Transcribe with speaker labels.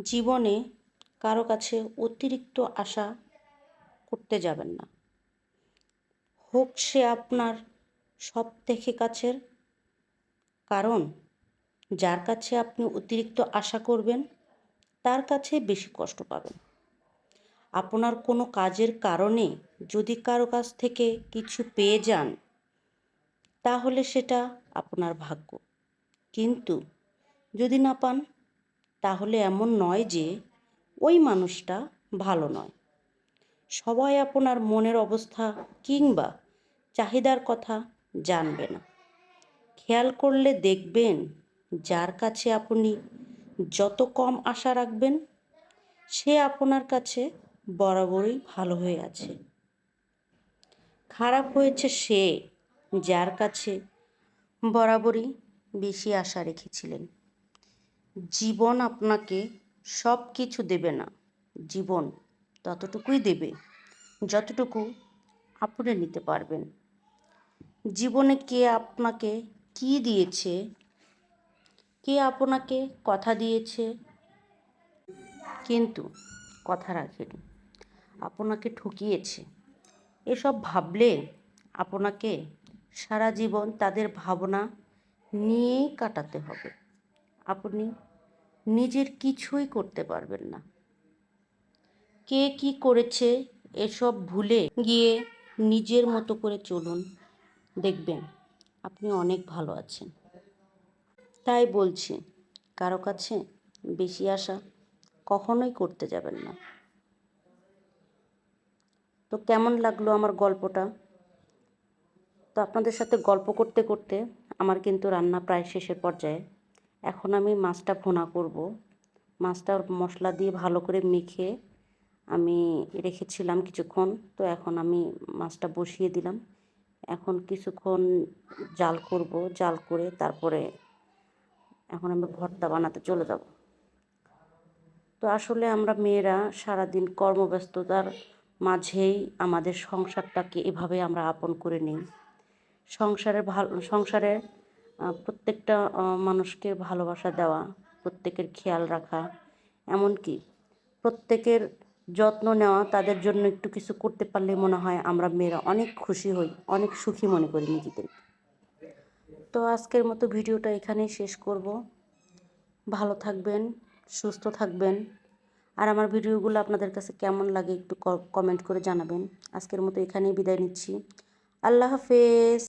Speaker 1: জীবনে কারও কাছে অতিরিক্ত আশা করতে যাবেন না। হোক সে আপনার সব থেকে কাছের কারণ, যার কাছে আপনি অতিরিক্ত আশা করবেন, তার কাছে বেশি কষ্ট পাবেন। আপনার কোনো কাজের কারণে যদি কারও কাছ থেকে কিছু পেয়ে যান, তাহলে সেটা আপনার ভাগ্য। কিন্তু যদি না পান তাহলে এমন নয় যে ওই মানুষটা ভালো নয়। সবাই আপনার মনের অবস্থা কিংবা চাহিদার কথা জানবে না। খেয়াল করলে দেখবেন যার কাছে আপনি যত কম আশা রাখবেন, সে আপনার কাছে বরাবরই ভালো হয়ে আছে। খারাপ হয়েছে সে যার কাছে বরাবরই বেশি আশা রেখেছিলেন। জীবন আপনাকে সব কিছু দেবে না। জীবন ততটুকুই দেবে, যতটুকু আপনি নিতে পারবেন। জীবনে কে আপনাকে কি দিয়েছে? কে আপনাকে কথা দিয়েছে? কিন্তু কথা রাখেনি, আপনাকে ঠকিয়েছে। এসব ভাবলে আপনাকে সারা জীবন তাদের ভাবনা নিয়েই কাটাতে হবে। আপনি নিজের কিছুই করতে পারবেন না। কে কি করেছে এসব ভুলে গিয়ে নিজের মতো করে চলুন। দেখবেন আপনি অনেক ভালো আছেন। তাই বলছি, কারও কাছে বেশি আশা কখনোই করতে যাবেন না। তো কেমন লাগল আমার গল্পটা? তো আপনাদের সাথে গল্প করতে করতে আমার কিন্তু রান্না প্রায় শেষের পর্যায়ে এখন আমি মাছটা ভোনা করব। মাছটা মশলা দিয়ে ভালো করে মেখে আমি রেখেছিলাম কিছুক্ষণ। তো এখন আমি মাছটা বসিয়ে দিলাম। এখন কিছুক্ষণ জাল করব। জাল করে তারপরে এখন আমি ভর্তা বানাতে চলে যাব। তো আসলে আমরা মেয়েরা সারাদিন কর্মব্যস্ততার মাঝেই আমাদের সংসারটাকে এভাবে আমরা আপন করে নিই। সংসারের ভালো সংসারে প্রত্যেকটা মানুষকে ভালোবাসা দেওয়া, প্রত্যেকের খেয়াল রাখা, এমনকি প্রত্যেকের যত্ন নেওয়া, তাদের জন্য একটু কিছু করতে পারলে মনে হয় আমরা মেয়েরা অনেক খুশি হই, অনেক সুখী মনে করি নিজেদের। তো আজকের মতো ভিডিওটা এখানেই শেষ করব। ভালো থাকবেন, সুস্থ থাকবেন। আর আমার ভিডিওগুলো আপনাদের কাছে কেমন লাগে একটু কমেন্ট করে জানাবেন। আজকের মতো এখানেই বিদায় নিচ্ছি। আল্লাহ হাফেজ।